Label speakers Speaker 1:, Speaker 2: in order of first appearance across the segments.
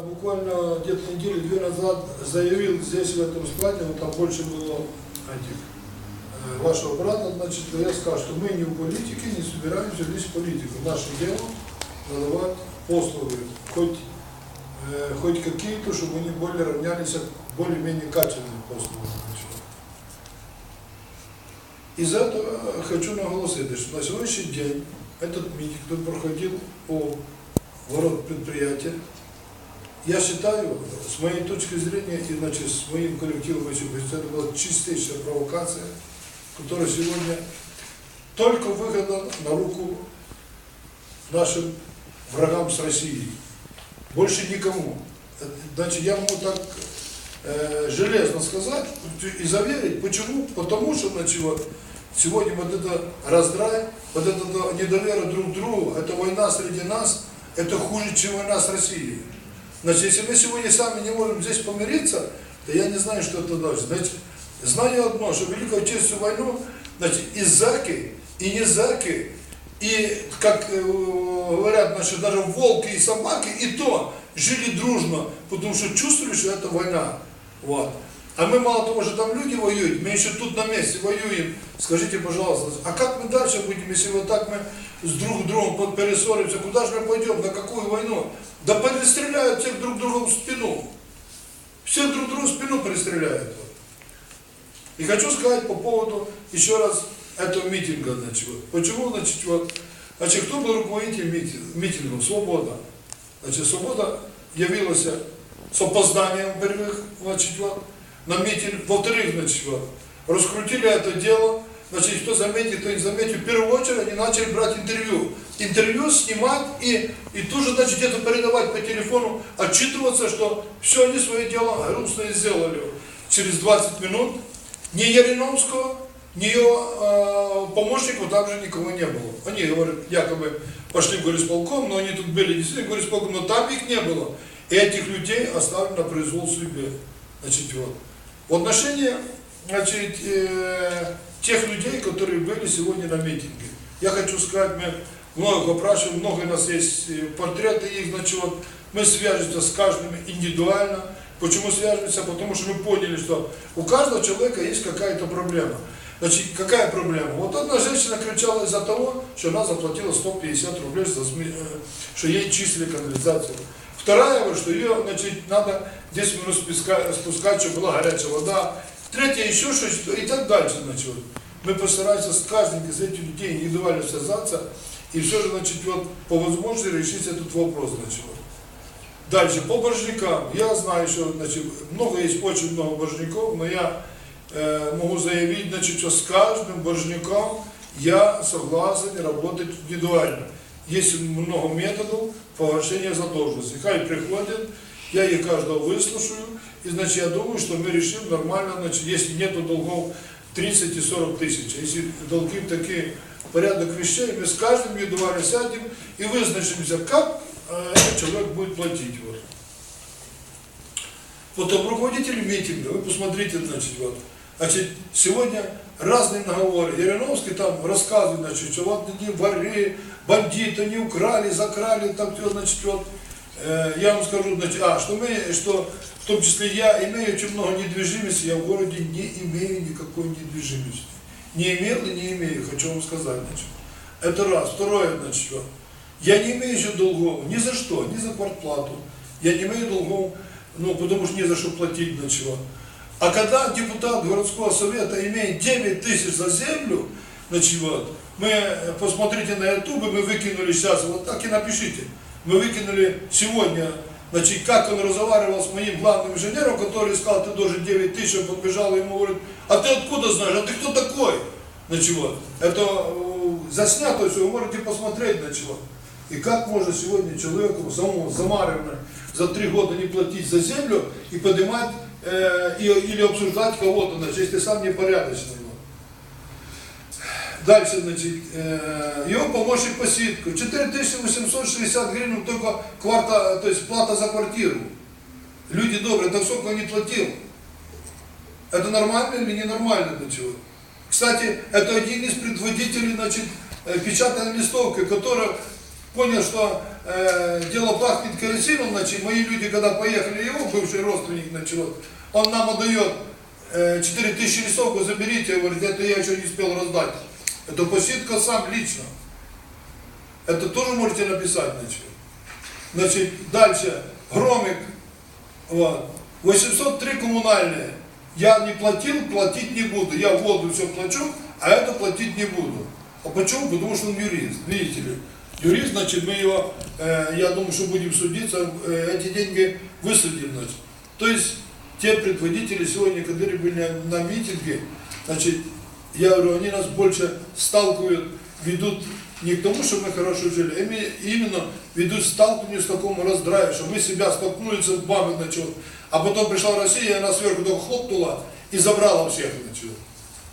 Speaker 1: Буквально где-то недели две назад заявил здесь, в этом складе, вот там больше было этих, э, вашего брата, значит, я сказал, что мы не в политике, не собираемся лезть в политику. Наше дело задавать послуги, хоть, э, хоть какие-то, чтобы они более равнялись более-менее качественных послуг. значит. Из этого хочу наголосити, що на сьогоднішній день этот митинг, проходил по ворот предприятия, я считаю, с моей точки зрения, и значит, с моим коллективом, это была чистейшая провокация, которая сегодня только выгодна на руку нашим врагам с Россией. Больше никому. Значит, я могу так э, железно сказать и заверить. Почему? Потому что значит, вот, сегодня вот это раздрай, вот это недовера друг к другу, это война среди нас, это хуже, чем война с Россией. Значит, если мы сегодня сами не можем здесь помириться, то я не знаю, что это дальше. Значит, знаю одно, что Великую Отечественную войну, значит, и заки, и не заки, и, как э, говорят наши, даже волки и собаки, и то жили дружно, потому что чувствовали, что это война. Вот. А мы мало того, что там люди воюют, мы еще тут на месте воюем. Скажите, пожалуйста, а как мы дальше будем, если вот так мы с друг другом перессоримся, куда же мы пойдем, на какую войну? Да перестреляют всех друг друга в спину. Все друг другу в спину перестреляют. И хочу сказать по поводу еще раз этого митинга, значит, вот. почему, значит, вот, значит, кто был руководитель митинга, митингов? Свобода. Значит, свобода явилась с опозданием, во-первых, значит, вот, на митинг, во-вторых, значит, вот, раскрутили это дело, значит, кто заметит, кто не заметит, в первую очередь они начали брать интервью. Интервью снимать и, и тут же, значит, где-то передавать по телефону, отчитываться, что все они свое дело грустное сделали. Через 20 минут ни Яриновского, ни его э, помощников там же никого не было. Они, говорят, якобы пошли в горисполком, но они тут были действительно в горисполком, но там их не было. И этих людей оставили на произвол судьбы. Значит, вот. В отношении, значит, э, тех людей, которые были сегодня на митинге. Я хочу сказать, мы многих опрашиваем, много у нас есть э, портреты их, значит, вот, мы свяжемся с каждым индивидуально. Почему свяжемся? Потому что мы поняли, что у каждого человека есть какая-то проблема. Значит, какая проблема? Вот одна женщина кричала из-за того, что она заплатила 150 рублей, за э, что ей чистили канализацию. Вторая, говорит, что ее, значит, надо 10 минут спуска- спускать, чтобы была горячая вода. Третья, еще что-то, и так дальше, значит. вот. Мы постараемся с каждым из этих людей индивидуально связаться, и все же, значит, вот, по возможности решить этот вопрос, значит. вот. Дальше, по боржникам. Я знаю, что значит, много есть, очень много боржников, но я э, могу заявить, значит, что с каждым боржником я согласен работать индивидуально. Есть много методов погашения задолженности. Хай приходят, я их каждого выслушаю, и, значит, я думаю, что мы решим нормально, значит, если нету долгов 30 и 40 тысяч, если долги такие порядок вещей, мы с каждым индивидуально сядем и вызначимся, как этот человек будет платить. Вот. Потом руководитель митинга, вы посмотрите, значит, вот, значит, сегодня разные наговоры. Яриновский там рассказывает, значит, что вот они воры, бандиты, не украли, закрали, там все, значит, вот, э, я вам скажу, значит, а, что мы, что в том числе я имею очень много недвижимости, я в городе не имею никакой недвижимости. Не имел и не имею, хочу вам сказать, значит. Это раз. Второе, значит, вот, я не имею еще долгов ни за что, ни за квартплату. Я не имею долгов, ну, потому что не за что платить, значит, вот. А когда депутат городского совета имеет 9 тысяч за землю, значит, вот, мы, посмотрите на ютубе, мы выкинули сейчас, вот так и напишите, мы выкинули сегодня, значит, как он разговаривал с моим главным инженером, который сказал, ты должен 9 тысяч, он подбежал, ему говорит, а ты откуда знаешь, а ты кто такой? Значит, вот, это заснято все, вы можете посмотреть, значит, вот. И как можно сегодня человеку самому замарыванно за три года не платить за землю и поднимать э, и, или обсуждать кого-то, значит, если сам непорядочный. Дальше, значит, э, его помощник по ситку. 4860 гривен только кварта, то есть плата за квартиру. Люди добрые, так сколько он не платил? Это нормально или ненормально для чего? Кстати, это один из предводителей, значит, э, печатной листовки, который понял, что э, дело пахнет керосином, значит, мои люди, когда поехали, его бывший родственник, значит, он нам отдает э, 4000 листов, вы заберите, говорит, это я еще не успел раздать. Это посидка сам лично. Это тоже можете написать, значит. Значит, дальше, Громик, вот, 803 коммунальные. Я не платил, платить не буду. Я воду все плачу, а это платить не буду. А почему? Потому что он юрист, видите ли. Юрист, значит, мы его, э, я думаю, что будем судиться, э, эти деньги высудим, значит. То есть, те предводители сегодня, которые были на митинге, значит, я говорю, они нас больше сталкивают, ведут не к тому, что мы хорошо жили, а име- именно ведут сталкиванию с такому раздраю, что мы себя столкнули с бабой, значит, а потом пришла Россия, и она сверху только хлопнула и забрала всех, значит.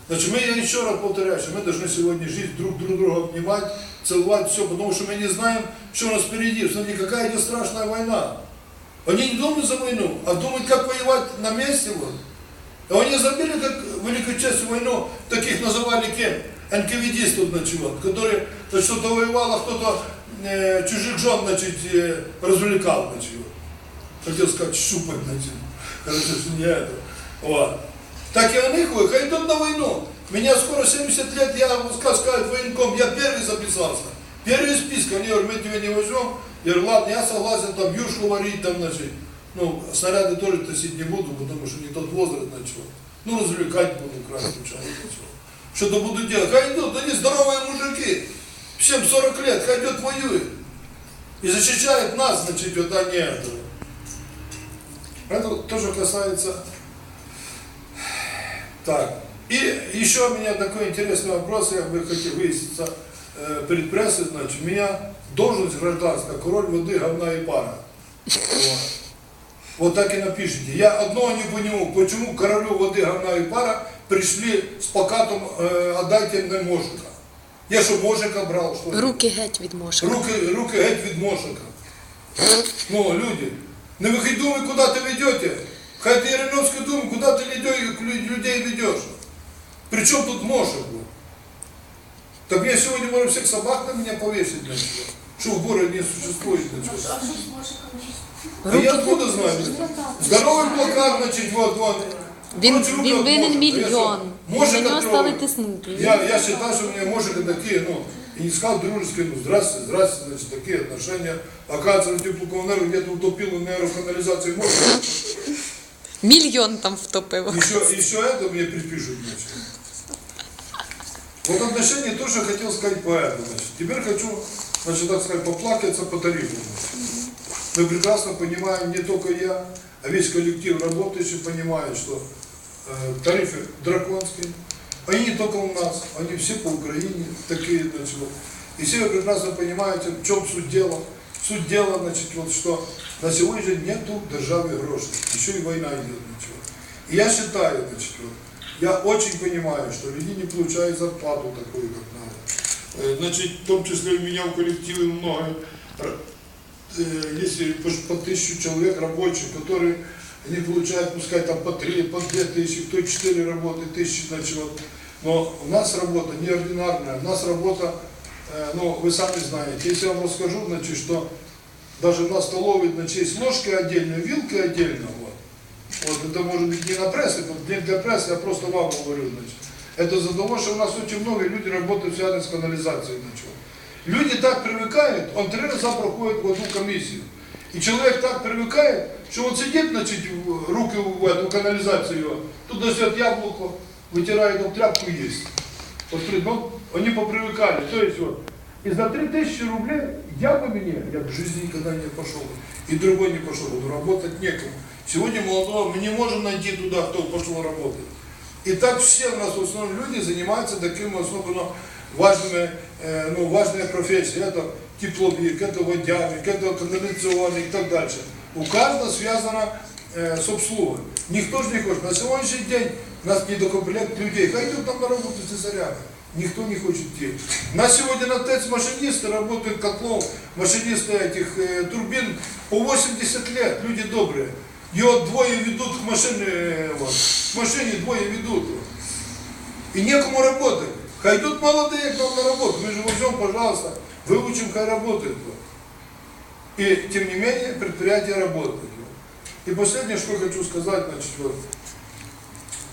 Speaker 1: Значит, мы, я еще раз повторяю, что мы должны сегодня жить, друг, друг друга обнимать, целовать, все, потому что мы не знаем, что у нас впереди. Смотрите, какая это страшная война. Они не думают за войну, а думают, как воевать на месте. Вот. А они забили, как великую часть войну, таких называли кем? НКВДистов, значит, вот, которые то что-то воевал, а кто-то э, чужих жен, значит, э, развлекал, значит. вот. Хотел сказать, щупать, значит. Короче, что не это. Вот. Так и они ходят, идут на войну. Меня скоро 70 лет, я, сказать, военком, я первый записался. Первый из списка, они говорят, мы тебя не возьмем. Я говорю, ладно, я согласен, там, юшку варить, там, значит. Ну, снаряды тоже тащить не буду, потому что не тот возраст, значит. Ну, развлекать буду красным человеком. Что-то буду делать. Идут, они здоровые мужики. Всем 40 лет, ходят, воюют. И защищают нас, значит, вот они этого. Это тоже касается так, и еще у меня такой интересный вопрос, я бы хотел выясниться э, перед прессой, значит, у меня должность гражданская, король воды, говна и пара. Вот. Вот так и напишите. Я одно не понимаю, почему королю воды, говна и пара пришли с плакатом э, «Отдайте мне Мошика». Я что, Мошика брал, что ли?
Speaker 2: Руки геть від мошки.
Speaker 1: Руки, руки геть від Мошика. Ну, люди, не вы хоть думай, куда ты ведете. Хоть ты Яроновский думай, куда ты людей, людей ведешь. Причем тут Мошек был? Так мне сегодня можно всех собак на меня повесить, что в городе не существует, значит. А я откуда знаю? Здоровый плакат, значит, вот, вот.
Speaker 2: Він,
Speaker 1: Вроде
Speaker 2: він
Speaker 1: рука
Speaker 2: винен
Speaker 1: Мошек. Я что,
Speaker 2: мільйон. І
Speaker 1: Мошек
Speaker 2: на нього стали
Speaker 1: отрываю?
Speaker 2: тиснути.
Speaker 1: Я, я считаю, что у меня мужики такие, ну, и не сказал дружеские, ну, здравствуйте, здравствуйте, значит, такие отношения. Оказывается, теплокомуненерго где-то утопил энергоканализации мозга.
Speaker 2: Мільйон там втопив.
Speaker 1: Еще, еще это мне припишут, значит. Вот отношения тоже хотел сказать по этому, значит. Теперь хочу, значит, так сказать, поплакаться по тарифу. значит. Мы прекрасно понимаем, не только я, а весь коллектив работающий понимает, что э, тарифы драконские. Они не только у нас, они все по Украине такие, значит, вот. И все вы прекрасно понимаете, в чем суть дела. Суть дела, значит, вот что на сегодня нету державы грошей, еще и война идет, вот. И я считаю, значит, вот, я очень понимаю, что люди не получают зарплату такую, как надо. Э, Значит, в том числе у меня в коллективе много, если по, тысячу человек рабочих, которые они получают, пускай там по три, по две тысячи, кто четыре работы, тысячи, значит, вот. Но у нас работа неординарная, у нас работа, э, ну, вы сами знаете, если я вам расскажу, значит, что даже на столовой, значит, есть ложка отдельно, вилка отдельно, вот. Вот это может быть не на прессе, не для прессы, я просто вам говорю, значит. Это за того, что у нас очень много люди работают связаны с канализацией, значит. Люди так привыкают, он три раза проходит в одну комиссию. И человек так привыкает, что он сидит, значит, в- руки в эту канализацию, тут носит яблоко, вытирает об тряпку и есть. Вот, ну, они попривыкали. То есть вот, и за 3000 рублей я бы мне, я в жизни никогда не пошел, и другой не пошел, буду работать некому. Сегодня молодого, мы не можем найти туда, кто пошел работать. И так все у нас в основном люди занимаются такими особенно важными, ну, важные профессии. Это тепловик, это водяник, это канализационник и так дальше. У каждого связано э, с обслугой. Никто же не хочет. На сегодняшний день у нас недокомплект людей. Пойдут там на работу цесарями. Никто не хочет. У нас сегодня на ТЭЦ машинисты работают котлов, машинисты этих э, турбин по 80 лет, люди добрые. Ее двое ведут к машине, вот, к машине двое ведут. И некому работать. Хай молодые к нам на работу. Мы же возьмем, пожалуйста, выучим, хай работают. И тем не менее предприятие работает. И последнее, что хочу сказать, значит, вот,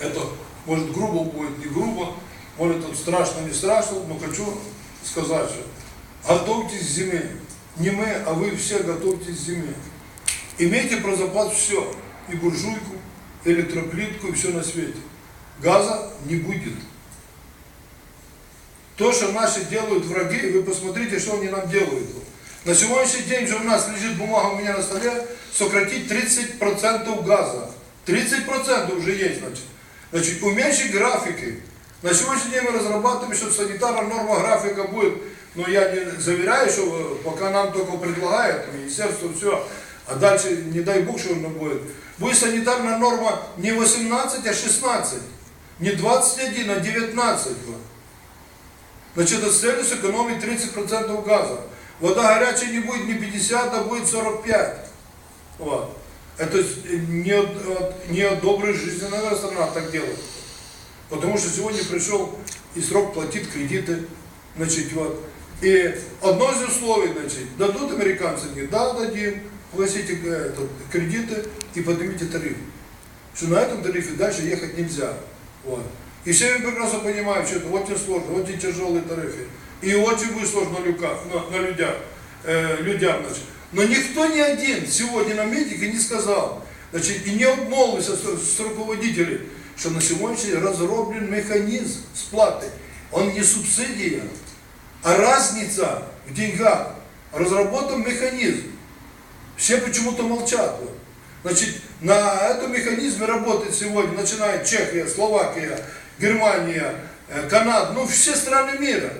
Speaker 1: это может грубо будет, не грубо, может это страшно, не страшно, но хочу сказать, что готовьтесь к зиме. Не мы, а вы все готовьтесь к зиме. Имейте про запас все, и буржуйку, электроплитку, и все на свете. Газа не будет. То, что наши делают враги, вы посмотрите, что они нам делают. На сегодняшний день же у нас лежит бумага у меня на столе, сократить 30% газа. 30% уже есть, значит. Значит, уменьшить графики. На сегодняшний день мы разрабатываем, что санитарная норма графика будет, но я не заверяю, что пока нам только предлагают, министерство все, а дальше, не дай бог, что оно будет. Будет санитарная норма не 18, а 16. Не 21, а 19. Значит, это с целью сэкономить 30% газа. Вода горячая не будет не 50, а будет 45. Вот. Это не, не от доброй жизненная страна так делает. Потому что сегодня пришел и срок платит кредиты, значит, вот. И одно из условий, значит, дадут американцы, не да, дадим, погасите э, этот, кредиты и поднимите тариф. Что на этом тарифе дальше ехать нельзя. Вот. И все прекрасно понимают, что это очень сложно, очень тяжелые тарифы. И очень будет сложно на, люках, на, на людях, э, людям, значит. Но никто ни один сегодня на медике не сказал, значит, и не обмолвился с, с руководителей, что на сегодняшний день разработан механизм сплаты. Он не субсидия, а разница в деньгах. Разработан механизм. Все почему-то молчат. Значит, на этом механизме работает сегодня, начиная Чехия, Словакия, Германия, э, Канада, ну все страны мира.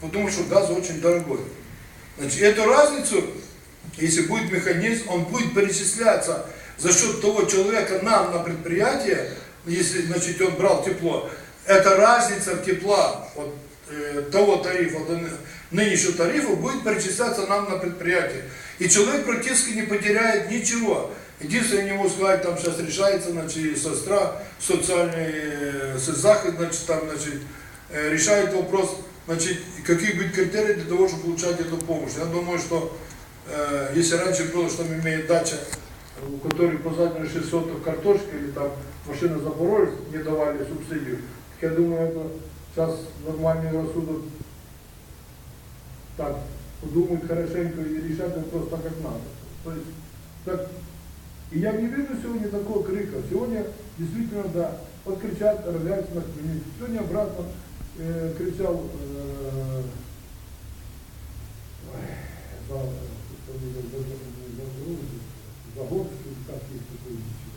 Speaker 1: Потому что газ очень дорогой. Значит, эту разницу, если будет механизм, он будет перечисляться за счет того человека нам на предприятие, если значит, он брал тепло, это разница тепла от э, того тарифа до ны- нынешнего тарифа будет перечисляться нам на предприятие. И человек практически не потеряет ничего. Единственное, не могу сказать, там сейчас решается, значит, сестра, социальный э, заход, значит, там, значит, э, решает вопрос, значит, какие быть критерии для того, чтобы получать эту помощь. Я думаю, что э, если раньше было, что мы имеем дача, у которой посадено 6 соток картошки, или там машина Запорожец не давали субсидию, так я думаю, это сейчас нормальный рассудок так подумают хорошенько и решат вопрос так, как надо. То есть, так, и я не вижу сегодня такого крика. Сегодня действительно, да, вот кричат, равняются на Хмельницкий. Сегодня обратно э, кричал э, ой, за, за, за, за, Загорский, как такой ничего.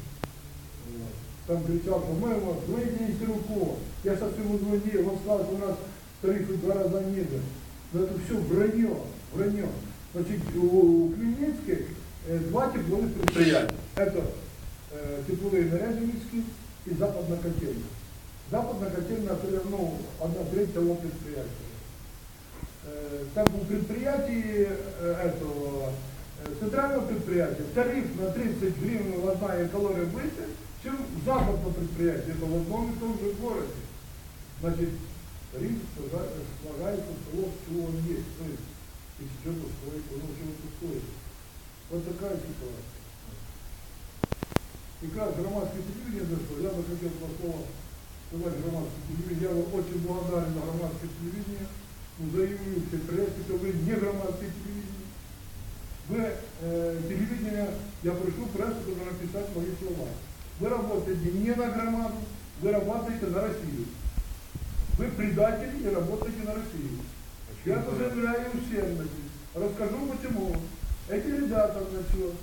Speaker 1: Вот. Там кричал, по-моему, звоните Нестеруку. Я сейчас ему звонил, он сказал, что у нас тарифы в два раза ниже. Но это все вранье, вранье. Значит, у, у э, два тепловых предприятия. Это тепловые Наряжинские и Западно-Котельная. Западно-Котельная ну, одна треть того предприятия. Э, Там у предприятий э, этого э, центрального предприятия тариф на 30 гривен одна калория выше, чем в западном предприятии, это в одном и том же городе. Значит, слага- слагается того, чего он есть. То есть, если что-то стоит, оно чего-то стоит. Вот такая ситуация. И как громадское телевидение дошло, я бы хотел два слова сказать громадское телевидение. Я бы очень благодарен за громадское телевидение. Ну, заявлю все прессе, что вы не громадское телевидение. Вы, э, телевидение, я прошу прессу только написать мои слова. Вы работаете не на громаду, вы работаете на Россию. Вы предатели и работаете на Россию. Я это заявляю всем. Расскажу почему. Эти ребята, значит,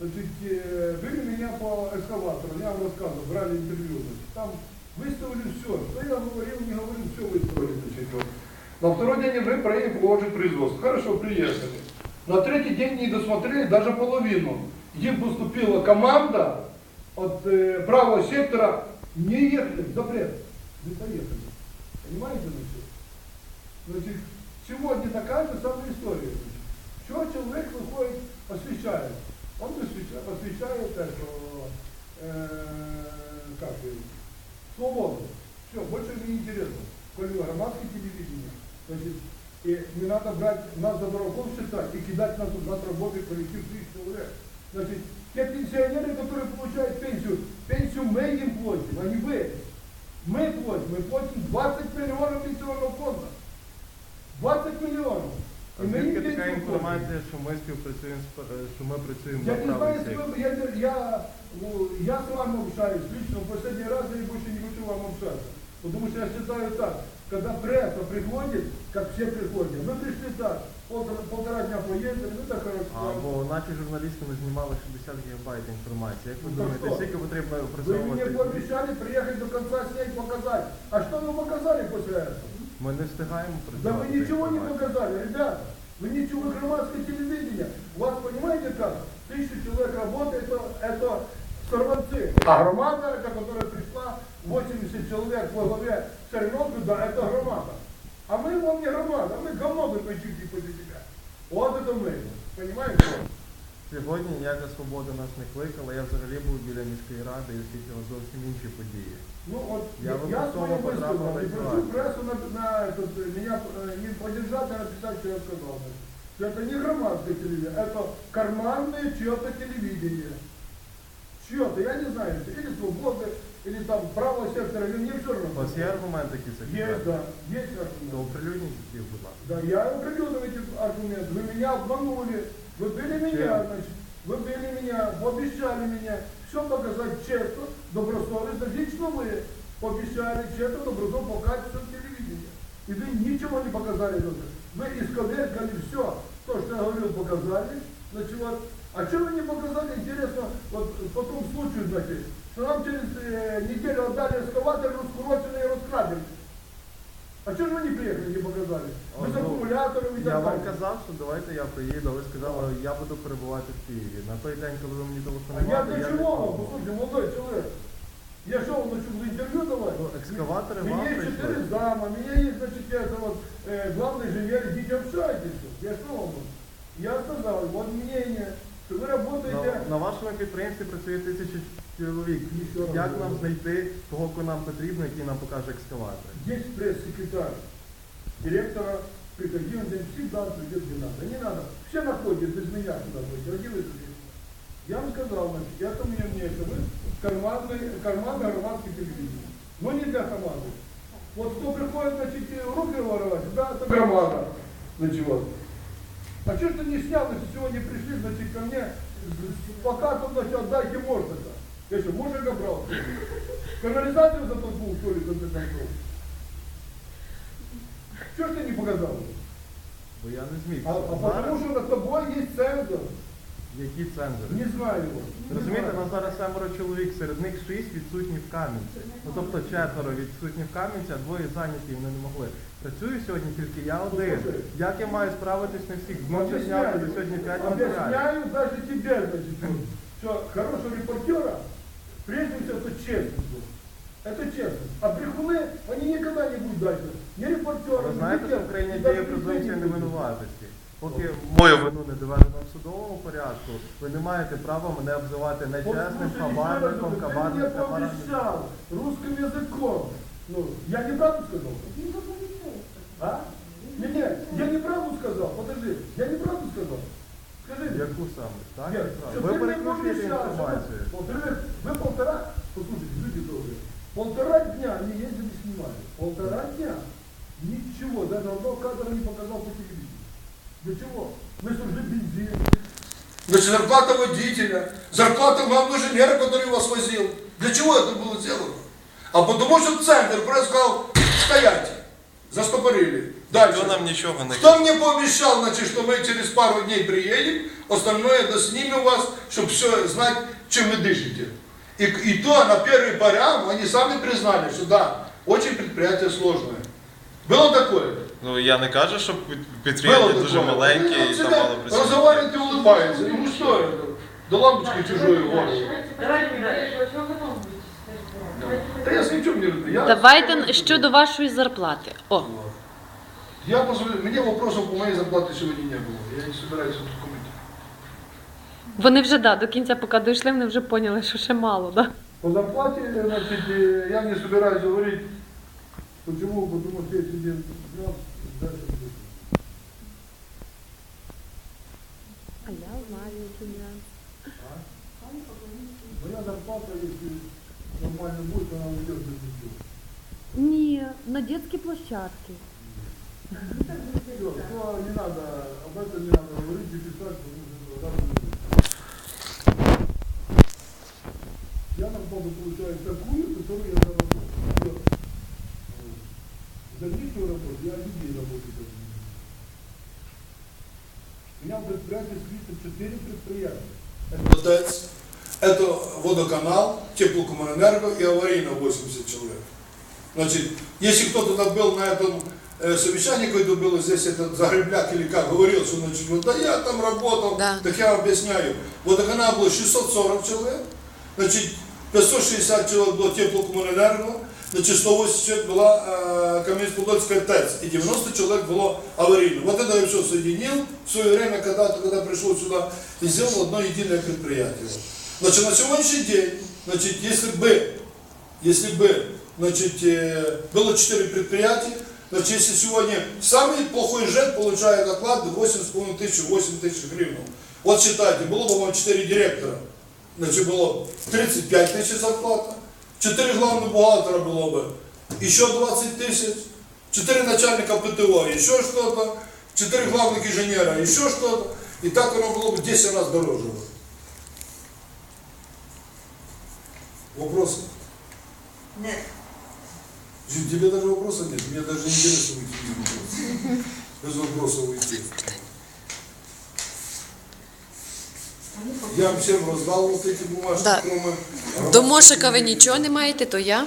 Speaker 1: значит, э, были меня по эскалатору, я вам рассказывал, брали интервью, значит, там выставили все, что я говорил, не говорил, все выставили, значит, вот. На второй день вы проехали положить производство. Хорошо, приехали. На третий день не досмотрели даже половину. Им поступила команда от э, правого сектора не ехали, запрет. Не поехали. Понимаете, значит? Значит, сегодня такая же самая история. Значит. Что человек выходит, освещает? Он освещает, освещает это, э, как ее, свободу. Все, больше мне не интересно. Коли громадское телевидение, значит,
Speaker 3: И не надо брать нас за дураков считать и кидать нас на работы коллектив тысяч человек. Значит, те пенсионеры, которые получают пенсию, пенсию мы им платим, а не вы. Мы платим, мы платим 20 миллионов пенсионного фонда. 20 миллионов.
Speaker 4: А
Speaker 3: И мы им
Speaker 4: звідки така
Speaker 3: пенсию платим.
Speaker 4: інформація, що ми співпрацюємо з п- е, що ми працюємо
Speaker 3: Я
Speaker 4: за
Speaker 3: не знаю,
Speaker 4: правий
Speaker 3: если
Speaker 4: сектор?
Speaker 3: вы, я, я, ну, я с вами общаюсь лично, в последний раз я больше не хочу вам общаться. Потому что я считаю так, когда пресса приходит, как все приходят, вы пришли так, полтора, полтора дня поездили, ну так хорошо.
Speaker 4: А, бо наші журналісти ми знімали 60 гігабайт інформації. Як ви
Speaker 3: Ну,
Speaker 4: думаєте,
Speaker 3: так
Speaker 4: скільки потрібно
Speaker 3: Вы мне
Speaker 4: опрацьовувати?
Speaker 3: пообещали приехать до конца снять, показать. А что вы показали после этого?
Speaker 4: Ми не встигаємо
Speaker 3: Да
Speaker 4: працювати.
Speaker 3: вы ничего не
Speaker 4: інформацію.
Speaker 3: показали, ребята. Вы ничего, вы громадское телевидение. У вас понимаете как? Тысяча человек работает, это, это сорванцы. А громада, это, которая пришла, 80 человек во главе Цариновки, да, это громада. А мы вам не громада, мы говно чуть после себя. Вот это мы. Понимаете?
Speaker 4: Сьогодні ніяка свобода нас не кликала. Я взагалі був біля міської ради і освітлював зовсім інші події.
Speaker 3: Ну вот
Speaker 4: Я
Speaker 3: я, я
Speaker 4: випадково
Speaker 3: свое
Speaker 4: потрапив
Speaker 3: высказал.
Speaker 4: на
Speaker 3: И
Speaker 4: экран.
Speaker 3: прошу прессу на, на этот, э, меня э, не поддержать, а написать, что я сказал. Что это не громадское телевидение, это карманное чье-то телевидение. Чье-то, я не знаю, или свободы, или там правого сектора, или мне все
Speaker 4: У
Speaker 3: равно.
Speaker 4: вас є аргументи, які це
Speaker 3: Есть,
Speaker 4: підтверджують?
Speaker 3: да, есть
Speaker 4: То
Speaker 3: аргументы.
Speaker 4: оприлюдніть їх, будь ласка.
Speaker 3: Да, я определил эти аргументы. Вы меня обманули, вы били меня, значит, вы били меня, вы обещали меня все показать честно, добросовестно. Лично вы пообещали честно, добросовестно показать все телевидение. И вы ничего не показали даже. Вы исковеркали все, то, что я говорил, показали. Значит, вот, а что вы не показали, интересно, вот по тому случаю, значит, что нам через э, неделю отдали эскаватор, раскуроченный и раскраденный. А чого ж ви не приїхали, не показали? Без
Speaker 4: Ну,
Speaker 3: акумуляторів і
Speaker 4: Я
Speaker 3: так
Speaker 4: вам
Speaker 3: далі.
Speaker 4: казав, що давайте я приїду, а ви сказали, я буду перебувати в Києві. На той день, коли ви мені
Speaker 3: А
Speaker 4: телефонували,
Speaker 3: я для
Speaker 4: не
Speaker 3: чого вам,
Speaker 4: пробував.
Speaker 3: послухайте, молодой чоловік? Я що, вам начну інтерв'ю давати?
Speaker 4: Ну, екскаватори
Speaker 3: У
Speaker 4: вам
Speaker 3: меня есть
Speaker 4: прийшли.
Speaker 3: четыре зама, у меня есть, значит, это вот, э, главный инженер, идите общайтесь. Я что вам? говорю? Я сказал, вот мнение, что вы работаете...
Speaker 4: На, на вашому підприємстві працює тисячі чоловік.
Speaker 3: Ніщо не
Speaker 4: Як
Speaker 3: робимо.
Speaker 4: нам знайти того, кого нам потрібно, який нам покаже екскаватор?
Speaker 3: Есть пресс-секретарь директора, приходи, он говорит, всегда придет, где надо. Не надо, все находят, без меня сюда будете, один из них. Я вам сказал, значит, я то мне мне, что вы карманный, карманный громадский телевидение. Но не для команды. Вот кто приходит, значит, и руки воровать, да, это громада. Значит, вот. А что ж ты не снял, если сегодня пришли, значит, ко мне, с плакатом, значит, отдайте морда-то. Я что, мужика брал? Канализацию затолкнул, что ли, конце концов? Что ж ты не показал?
Speaker 4: Бо я не зміг.
Speaker 3: А, а потому что над тобой есть цензор.
Speaker 4: які цензори?
Speaker 3: Не знаю. Не
Speaker 4: Розумієте,
Speaker 3: знаю.
Speaker 4: нас зараз семеро чоловік, серед них шість відсутні в Кам'янці. Ну тобто четверо відсутні в Кам'янці, а двоє зайняті, і вони не могли. Працюю сьогодні тільки я один.
Speaker 3: Слухай.
Speaker 4: Як я маю справитись на всіх? З ночі зняти до сьогодні п'ять матеріалів.
Speaker 3: Объясняю даже тебе, значит, вот, что хорошего репортера, прежде всего, это честность. был. Это честность. А брехуны, они никогда не будут дальше. Ни репортеры,
Speaker 4: Ви
Speaker 3: ни
Speaker 4: знаєте, що в
Speaker 3: тем,
Speaker 4: Україні
Speaker 3: ни
Speaker 4: діє
Speaker 3: даже
Speaker 4: презумпція
Speaker 3: претензий не будет.
Speaker 4: невинуватості. Поки мою вину не доведено в судовому порядку, ви не маєте права мене обзивати нечесним,
Speaker 3: Послушай, еще раз
Speaker 4: хабарником,
Speaker 3: говорю, ты мне
Speaker 4: хабарником,
Speaker 3: пообещал русским языком. Ну, я неправду сказал? А? Не, не, я неправду сказал. Подожди, я неправду сказал. Скажи мне.
Speaker 4: Яку саме? Так?
Speaker 3: Нет,
Speaker 4: неправда.
Speaker 3: что
Speaker 4: Ви
Speaker 3: ты мне
Speaker 4: перекручуєте
Speaker 3: пообещал, что
Speaker 4: інформацію.
Speaker 3: вы- Во-первых, вы полтора, послушайте, люди добрые, полтора дня они ездили снимали. Полтора дня. Ничего, даже одного кадра не показал по телевидению. Для чего? Мы служили бензин. Значит, зарплата водителя, зарплата главного инженера, который вас возил. Для чего это было сделано? А потому что центр просто сказал, стоять, застопорили. Дальше.
Speaker 5: Ніхто нам нічого не
Speaker 3: Кто мне пообещал, значит, что мы через пару дней приедем, остальное это снимем вас, чтобы все знать, чем вы дышите. И, и то на первый порям они сами признали, что да, очень предприятие сложное. Было такое?
Speaker 5: Ну я не кажу, що під-
Speaker 3: Было
Speaker 5: підприємство
Speaker 3: такое.
Speaker 5: дуже маленьке
Speaker 3: Ну,
Speaker 5: і
Speaker 3: всегда
Speaker 5: там мало працює.
Speaker 3: Разговариваете, улыбаетесь. Ну что это? Да лампочки чужой в голову. Та я свідчу мені. Я...
Speaker 2: Давайте щодо вашої зарплати. О.
Speaker 3: Я позволю, мені вопросов по моїй зарплаті сьогодні не було. Я не збираюся тут коментувати.
Speaker 2: Вони вже да, до кінця, поки дійшли, вони вже поняли, що ще мало, да?
Speaker 3: По зарплаті, значить, е, я не збираюся говорити. Почему? Потому що я сидів А я знаю, що я. Моя зарплата, якщо... нормально будет, она уйдет за нее.
Speaker 2: Ні, на дитячі площадки.
Speaker 3: Все, то не надо, об этом не надо говорить и писать, потому что тогда будет. Я на бабу получаю такую, которую я заработал. Вот. Дальнейшую работу я людей работаю. У меня в предприятии списано 4 предприятия.
Speaker 1: ТЭЦ, это водоканал, теплокоммунэнерго и аварийно 80 человек. Значит, если кто-то был на этом э, совещании, какое-то было здесь, этот Загребляк или как, говорил, что значит, вот, да я там работал,
Speaker 2: Да.
Speaker 1: так я вам объясняю. Водоканал было 640 человек, значит, 560 человек было теплокоммунэнерго, значит, 180 человек была э, Каменец-Подольская ТЭЦ, и 90 человек было аварийно. Вот это я все соединил в свое время, когда-то, когда пришел сюда, и сделал одно единое предприятие. Значит, на сегодняшний день, значит, если бы, если бы, значит, э, было 4 предприятия, значит, если сегодня самый плохой ЖЭК получает оклад 8,5 тысяч, 8 тысяч гривен. Вот считайте, было бы вам 4 директора, значит, было 35 тысяч зарплата, 4 главных бухгалтера было бы, еще 20 тысяч, 4 начальника ПТО, еще что-то, 4 главных инженера, еще что-то, и так оно было бы в 10 раз дороже. Вопросы?
Speaker 6: Нет.
Speaker 1: Жень, тебе даже вопроса нет, мне даже не интересно уйти без вопросов. Без вопросов уйти. Я вам всем раздал вот эти бумажки,
Speaker 2: Да.
Speaker 1: кроме...
Speaker 2: До Мошика ви нічого не маєте, то я.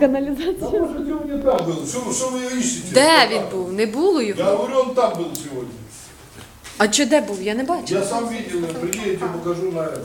Speaker 2: Каналізація.
Speaker 1: Да может, он не там был, что, что вы ее ищете?
Speaker 2: Де він був? Не було
Speaker 1: Я
Speaker 2: його.
Speaker 1: говорю, он там был сегодня.
Speaker 2: А чи де був? Я не бачила.
Speaker 1: Я сам видел, приедете, покажу на это.